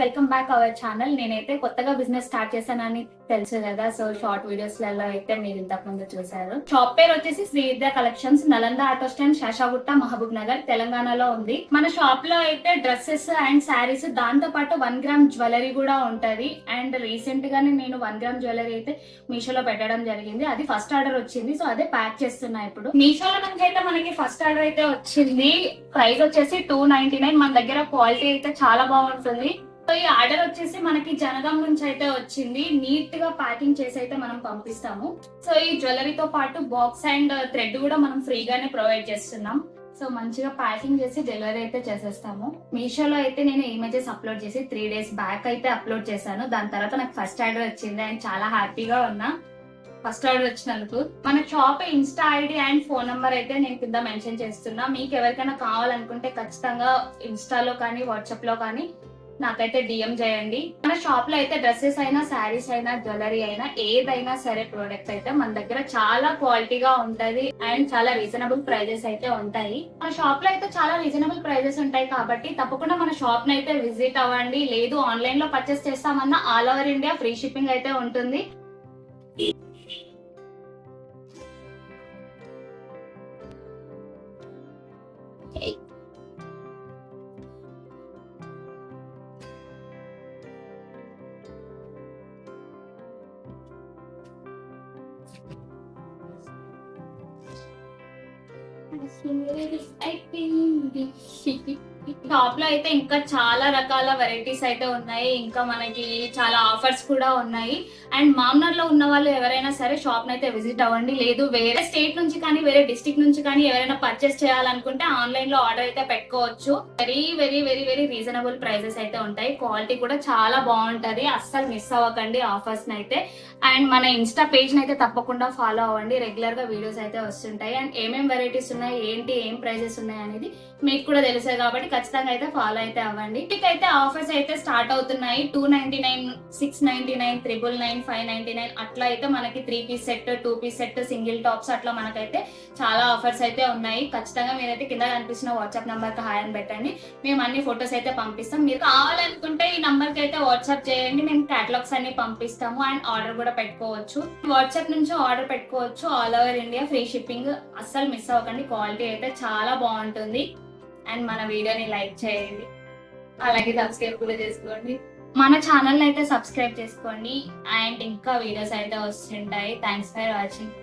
Welcome back our channel నేనైతే కొత్తగా business start చేశానని తెలుసు కదా. సో షార్ట్ వీడియోస్లలో అయితే మీరు ఇంతకు ముందు చూసారు షాప్ పేరు వచ్చేసి Sri Vidya collections Nalanda auto stand Sashagutta Mahbub Nagar తెలంగాణలో ఉంది. మన షాప్లో అయితే డ్రెస్సెస్ అండ్ శారీస్ దాంతో పాటు వన్ గ్రామ్ జ్యువెలరీ కూడా ఉంటది. అండ్ రీసెంట్ గానే నేను వన్ గ్రామ్ జ్యువెలరీ అయితే మీషోలో పెట్టడం జరిగింది. అది ఫస్ట్ ఆర్డర్ వచ్చింది. సో అదే ప్యాక్ చేస్తున్నా ఇప్పుడు. మీషోలో నుంచి అయితే మనకి ఫస్ట్ ఆర్డర్ అయితే వచ్చింది. ప్రైస్ వచ్చేసి టూ నైన్టీ నైన్ మన దగ్గర క్వాలిటీ అయితే చాలా బాగుంటుంది. సో ఈ ఆర్డర్ వచ్చేసి మనకి జనగాం నుంచి అయితే వచ్చింది. నీట్గా ప్యాకింగ్ చేసి అయితే మనం పంపిస్తాము. సో ఈ జ్యువెలరీతో పాటు బాక్స్ అండ్ థ్రెడ్ కూడా మనం ఫ్రీగానే ప్రొవైడ్ చేస్తున్నాం. సో మంచిగా ప్యాకింగ్ చేసి డెలివరీ అయితే చేసేస్తాము. మీషోలో అయితే నేను ఇమేజెస్ అప్లోడ్ చేసి త్రీ డేస్ బ్యాక్ అయితే అప్లోడ్ చేశాను. దాని తర్వాత నాకు ఫస్ట్ ఆర్డర్ వచ్చింది. అండ్ చాలా హ్యాపీగా ఉన్నా. ఫస్ట్ ఆర్డర్ వచ్చినందుకు. మన shop insta ID and phone number అయితే నేను కింద మెన్షన్ చేస్తున్నా. మీకు ఎవరికైనా కావాలనుకుంటే ఖచ్చితంగా ఇన్స్టాలో కానీ వాట్సాప్లో కానీ నాకైతే డిఎం చేయండి. మన షాప్లో అయితే డ్రెస్సెస్ అయినా శారీస్ అయినా జ్యువెలరీ అయినా ఏదైనా సరే ప్రోడక్ట్ అయితే మన దగ్గర చాలా క్వాలిటీగా ఉంటది. అండ్ చాలా రీజనబుల్ ప్రైజెస్ అయితే ఉంటాయి. మన షాప్లో అయితే చాలా రీజనబుల్ ప్రైజెస్ ఉంటాయి కాబట్టి తప్పకుండా మన షాప్ని అయితే విజిట్ అవ్వండి. లేదు ఆన్లైన్లో purchase చేస్తామన్నా all over India free shipping అయితే ఉంటుంది. I've been busy. షాప్లో అయితే ఇంకా చాలా రకాల వెరైటీస్ అయితే ఉన్నాయి. ఇంకా మనకి చాలా ఆఫర్స్ కూడా ఉన్నాయి. అండ్ మామ్నర్లో ఉన్న వాళ్ళు ఎవరైనా సరే షాప్ అయితే విజిట్ అవ్వండి. లేదు వేరే స్టేట్ నుంచి కానీ వేరే డిస్ట్రిక్ట్ నుంచి కానీ ఎవరైనా పర్చేస్ చేయాలనుకుంటే ఆన్లైన్లో ఆర్డర్ అయితే పెట్టుకోవచ్చు. Very very very very reasonable prices అయితే ఉంటాయి. క్వాలిటీ కూడా చాలా బాగుంటది. అస్సలు మిస్ అవ్వకండి ఆఫర్స్ అయితే. అండ్ మన ఇన్స్టా పేజ్ అయితే తప్పకుండా ఫాలో అవ్వండి. రెగ్యులర్గా వీడియోస్ అయితే వస్తుంటాయి. అండ్ ఏమేం వెరైటీస్ ఉన్నాయి? ఏంటి? ఏం ప్రైజెస్ ఉన్నాయి? అనేది మీకు కూడా తెలుసే కాబట్టి ఖచ్చితంగా అయితే ఫాలో అయితే అవ్వండి. అయితే ఆఫర్స్ అయితే స్టార్ట్ అవుతున్నాయి. Two ninety nine six ninety nine triple nine five ninety nine అట్లా అయితే మనకి three piece set two piece set single tops అట్లా మనకైతే చాలా ఆఫర్స్ అయితే ఉన్నాయి. ఖచ్చితంగా మీరైతే కింద కనిపిస్తున్న వాట్సాప్ నెంబర్కి హాయ్ అని పెట్టండి. మేము అన్ని ఫొటోస్ అయితే పంపిస్తాం. మీరు కావాలనుకుంటే ఈ నంబర్కి అయితే వాట్సాప్ చేయండి. మేము క్యాటలాగ్స్ అన్ని పంపిస్తాము అండ్ ఆర్డర్ కూడా పెట్టుకోవచ్చు. వాట్సాప్ నుంచి ఆర్డర్ పెట్టుకోవచ్చు. All over India free shipping అస్సలు మిస్ అవ్వకండి. క్వాలిటీ అయితే చాలా బాగుంటుంది. అండ్ మన వీడియోని లైక్ చేయండి. అలాగే సబ్స్క్రైబ్ కూడా చేసుకోండి. మన ఛానల్ అయితే సబ్స్క్రైబ్ చేసుకోండి. అండ్ ఇంకా వీడియోస్ అయితే వస్తుంటాయి. Thanks for watching